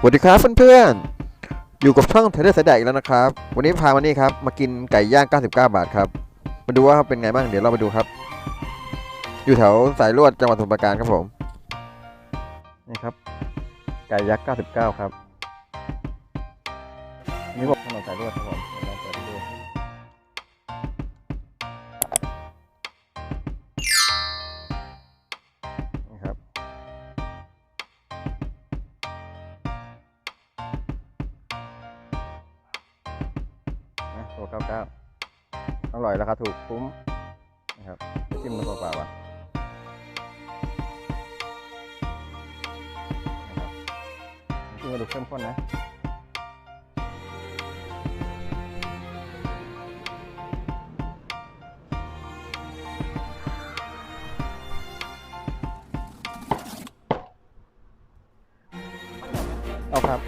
สวัสดีครับเพื่อนๆ อยู่กับช่องเทเลสแดกอีกแล้วนะครับ วันนี้พามานี่ครับ มากินไก่ย่าง 99 บาทครับ มาดูว่าเป็นไงบ้าง เดี๋ยวเราไปดูครับ อยู่แถวสายลวดจังหวัดสมุทรปราการครับผม นี่ครับ ไก่ยักษ์ 99 ครับ นี่บอกถนนสายลวดครับผม 699อร่อยราคาถูกคุ้มนะครับจิ้มมันเปล่าๆว่ะจิ้มกระดูกเข้มข้นนะเอาครับ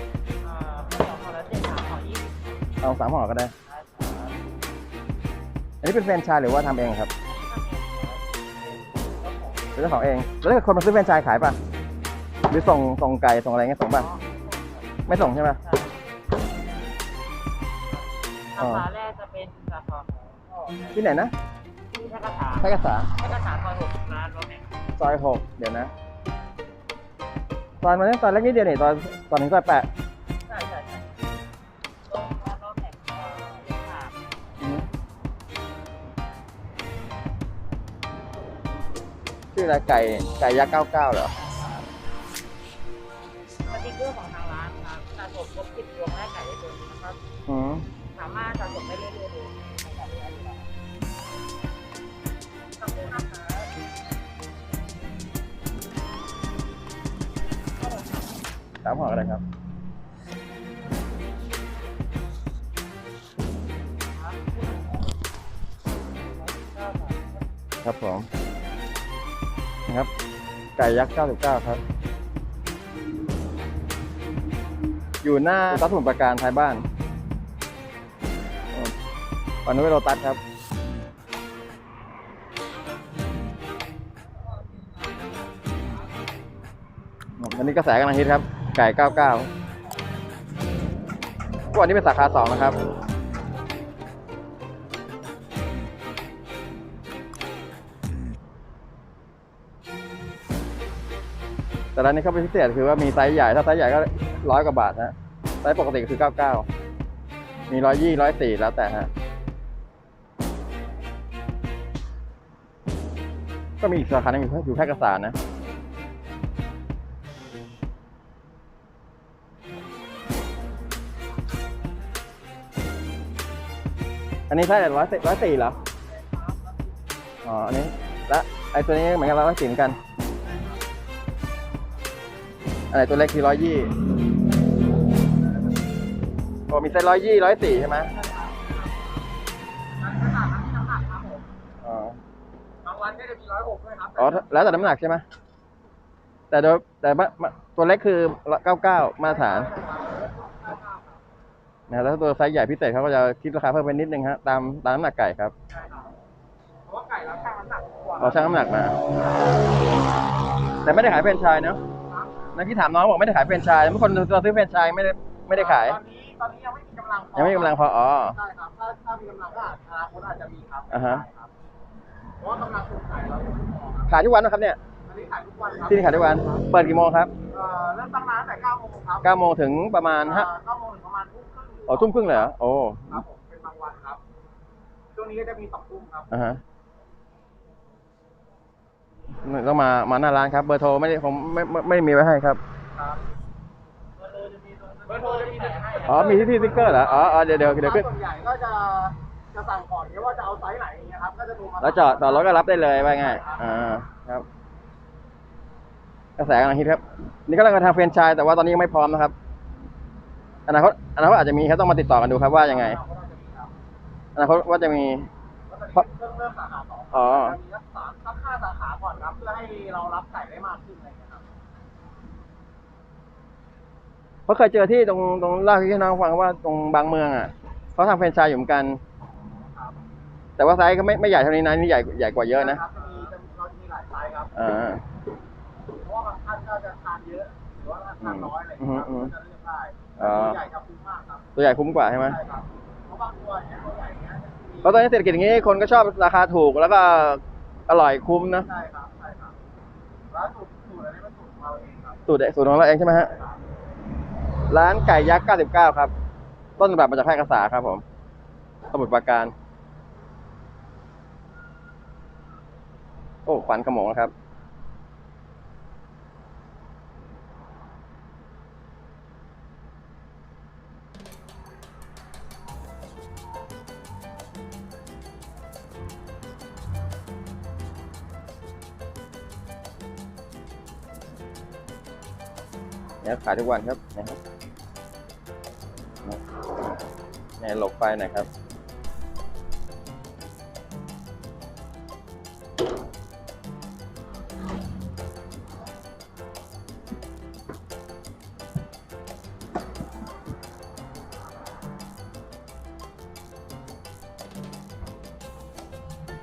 เอาสามห่อก็ได้ อันนี้เป็นแฟรนไชส์หรือว่าทำเองครับถ้าเป็นครับก็ผมเป็นเจ้าของเอง แล้วถ้าเกิดคนมาซื้อแฟรนไชส์ขายป่ะ หรือส่งส่งไก่ส่งอะไรเงี้ยส่งป่ะ ไม่ส่งใช่ไหมสาขาแรกจะเป็นสาขาของที่ไหนนะที่ท่ากระถาแพร่กษาท่ากระถาซอยหกร้านรถแม็กซ์ซอยหกเดี๋ยวนะตอนมันซอยเล็กนิดเดียวนี่ตอนตอนถึงซอยแปด ชื่ออะไรไก่ไก่ยักษ์เก้าเก้าเหรอสติ๊กเกอร์ของทางร้านครับสะสมครบสิบดวงแรกไก่ได้ตัวนี้นะครับ อืมสามารถสะสมได้เรื่อยๆเลยในไก่ได้อยู่แล้วขอบคุณนะคะสามห่อก็ได้ครับ ครับผมนะ ครับ ไก่ยักษ์ 99 ครับ อยู่หน้าตัดสมุนประการท้ายบ้านอืมฝั่งนู้เป็นโรตัสครับ อันนี้กระแสกำลังฮิตครับ ไก่ 99วกอันนี้เป็นสาขา 2 นะครับ แต่ร้านนี้เขาเป็นพิเศษคือว่ามีไซส์ใหญ่ ถ้าไซส์ใหญ่ก็ร้อยกว่าบาทนะไซส์ปกติก็คือ99มีร้อยยี่ร้อยสี่แล้วแต่ฮะ ก็มีอีกสาขาหนึ่งอยู่อยู่แพร่กษานะอันนี้ใช่ร้อยสี่ร้อยสี่เหรอ อ๋อ อันนี้ และไอตัวนี้เหมือนกันร้อยสี่เหมือนกัน อะไรตัวเล็กคือร้อยยี่โอ้มีไซส์ร้อยยี่ร้อยสี่ใช่ไหมร้านกระถาน้ำน้ำหนักครับผมอ๋อบางวันก็จะมีร้อยหกด้วยครับอ๋อแล้วแต่น้ำหนักใช่ไหมแต่โดยแต่ว่าตัวเล็กคือเก้าเก้ามาตรฐานนะแล้วถ้าตัวไซส์ใหญ่พิเศษเขาก็จะคิดราคาเพิ่มไปนิดนึงฮะตามตามน้ำหนักไก่ครับเพราะว่าไก่เราชั่งน้ำหนักกว่าเราชั่งน้ำหนักมา แต่ไม่ได้ขายแฟรนไชส์เนาะ นักที่ถามน้องบอกไม่ได้ขายแฟรนไชส์บางคนเราซื้อแฟรนไชส์ไม่ได้ไม่ได้ขาย ตอนนี้ตอนนี้ยังไม่มีกำลังพอยังไม่มีกำลังพออ๋อ ใช่ครับถ้าถ้ามีกำลังก็อาจอนาคตอาจจะมีครับอ่าฮะ ใช่ครับเพราะว่ากำลังซื้อขายเรายังไม่พอครับขายทุกวันนะครับเนี่ย อันนี้ขายทุกวันครับที่นี่ขายทุกวัน เปิดกี่โมงครับเอ่อเริ่มตั้งร้านตั้งแต่9โมงครับ9โมงถึงประมาณฮะเอ่อ9โมงถึงประมาณทุ่มครึ่งอ๋อทุ่มครึ่งเลยเหรอโอ้ครับผมเป็นบางวันครับช่วงนี้ก็จะมีสองทุ่มครับ อ่าฮะ ต้องมามาหน้าร้านครับ เบอร์โทรไม่ได้ผมไม่ไม่ไม่ได้มีไว้ให้ครับครับเบอร์โทรจะมีเบอร์โทรจะมีแต่ให้อ๋อมีที่ที่สติ๊กเกอร์เหรออ๋ออ๋อเดี๋ยวเดี๋ยวเดี๋ยวขึ้นส่วนใหญ่ก็จะจะสั่งก่อนเนี่ยว่าจะเอาไซส์ไหนอย่างเงี้ยครับก็จะโทรมาแล้วจอดจอดรถก็รับได้เลยว่าง่ายอ่าครับ กระแสกำลังฮิตครับ นี่ก็กำลังจะทำแฟรนไชส์แต่ว่าตอนนี้ยังไม่พร้อมนะครับอนาคตอนาคตอาจจะมีครับต้องมาติดต่อกันดูครับว่ายังไงอนาคตว่าจะมี เพราะเริ่มเริ่มสาขาสองอ๋อจะมีสักสามสักห้าสาขาก่อนครับเพื่อให้เรารับไก่ได้มากขึ้นอะไรอย่างเงี้ยครับ เพราะเคยเจอที่ตรงตรงเล่าให้น้องฟังว่าตรงบางเมืองอะเขาทำแฟรนไชส์อยู่เหมือนกันแต่ว่าไซส์ก็ไม่ไม่ใหญ่เท่านี้นะนี่ใหญ่ใหญ่กว่าเยอะนะ ครับจะมีจะมีเราจะมีหลายไซส์ครับ อ่า เพราะว่าบางท่านก็จะทานเยอะ หรือว่าทานน้อยอะไรอย่างเงี้ยครับอืมอืมก็จะเลือกใช่อ๋อตัวใหญ่จะคุ้มมากครับตัวใหญ่คุ้มกว่าใช่ไหม ใช่ครับ เนี้ยจะมีเพราะตอนนี้เศรษฐกิจอย่างนี้คนก็ชอบราคาถูกแล้วก็อร่อยคุ้มนะใช่ครับใช่ครับแล้วสูตรสูตรอันนี้เป็นสูตรของเราเองครับสูตรสูตรของเราเองใช่ไหมฮะครับร้านไก่ยักษ์ 99 ครับ ต้นแบบมาจากแพร่กษาครับผม สมุทรปราการ โอ้ควันขโมงนะครับ เนี่ยขายทุกวันครับนะครับเนี่ยหลบไฟหน่อยครับ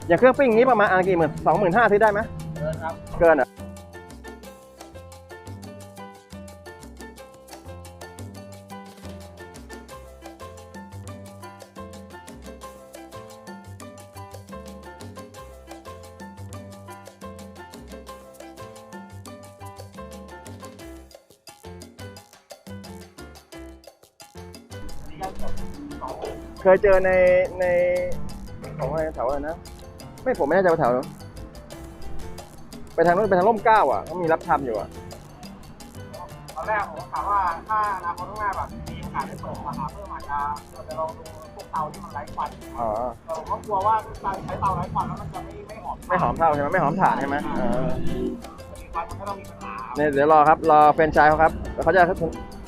อย่างเครื่องปิ้งอย่างนี้ประมาณอันกี่หมื่นสองหมื่นห้าซื้อได้ไหมเดินครับ เกินเหรอะ เคยเจอในในของอะไรแถวอะไรนะ ไม่ผมไม่แน่ใจว่าแถวไหนไปทางนู้นไปทางร่มเกล้าอะเขามีรับทำอยู่อะตอนแรกผมก็ถามว่าถ้าอนาคตข้างหน้าแบบมีโอกาสได้เปิดสาขาเพิ่มอาจจะเราจะลองดูพวกเตาที่มันไร้ควันอ๋อแต่ผมก็กลัวว่าการใช้เตาไร้ควันแล้วมันจะไม่ไม่หอมไม่หอมเท่าใช่ไหมไม่หอมถ่านใช่ไหมเออมีควันมันก็ต้องมีปัญหาเนี่ยเดี๋ยวรอครับรอแฟรนไชายเขาครับเขาจะ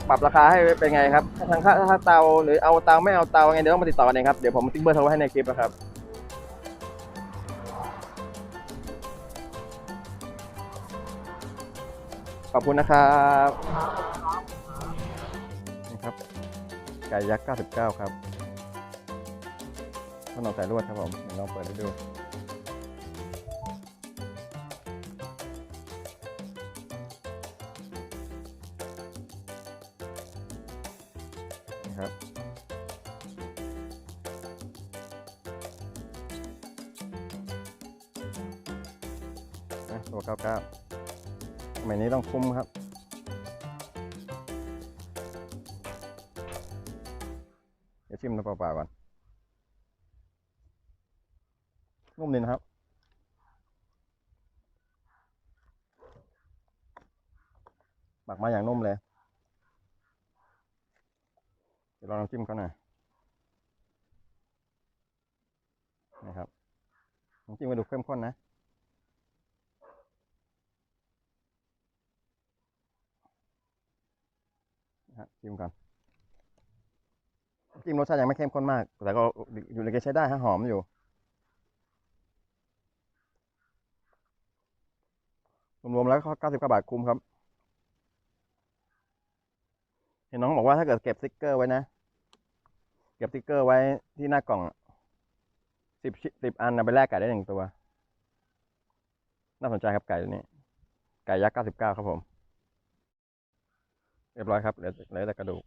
ปรับราคาให้เป็นไงครับถ้าทางค่าถ้าเตาหรือเอาเตาไม่เอาเตาไงเดี๋ยวต้องมาติดต่อกันเองครับเดี๋ยวผมทิ้งเบอร์โทรไว้ให้ในคลิปนะครับขอบคุณนะครับนี่ครับไก่ยักษ์ 99 ครับถนนสายลวดครับผมเดี๋ยวลองเปิดให้ดู นะครับ นะตัว99สมัยนี้ต้องคุ้มครับเดี๋ยวชิมน้ำเปล่าๆก่อนนุ่มดีนะครับหมักมาอย่างนุ่มเลย เดี๋ยว ลองน้ำจิ้มเขาหน่อยนะครับน้ำจิ้มก็ดูกเข้มข้นนะฮะจิ้มก่อนจิ้มรสชาติยังไม่เข้มข้นมาก แต่ก็อยู่ในเกณฑ์ใช้ได้ฮะหอมอยู่รวมๆแล้วก็99บาทคุ้มครับ เห็นน้องบอกว่าถ้าเกิดเก็บสติ๊กเกอร์ไว้นะ เก็บสติ๊กเกอร์ไว้ที่หน้ากล่องสิบสิบอันนำไปแลกไก่ได้หนึ่งตัว น่าสนใจครับไก่ตัวนี้ ไก่ยักษ์99ครับผม เรียบร้อยครับเหลือเหลือแต่กระดูก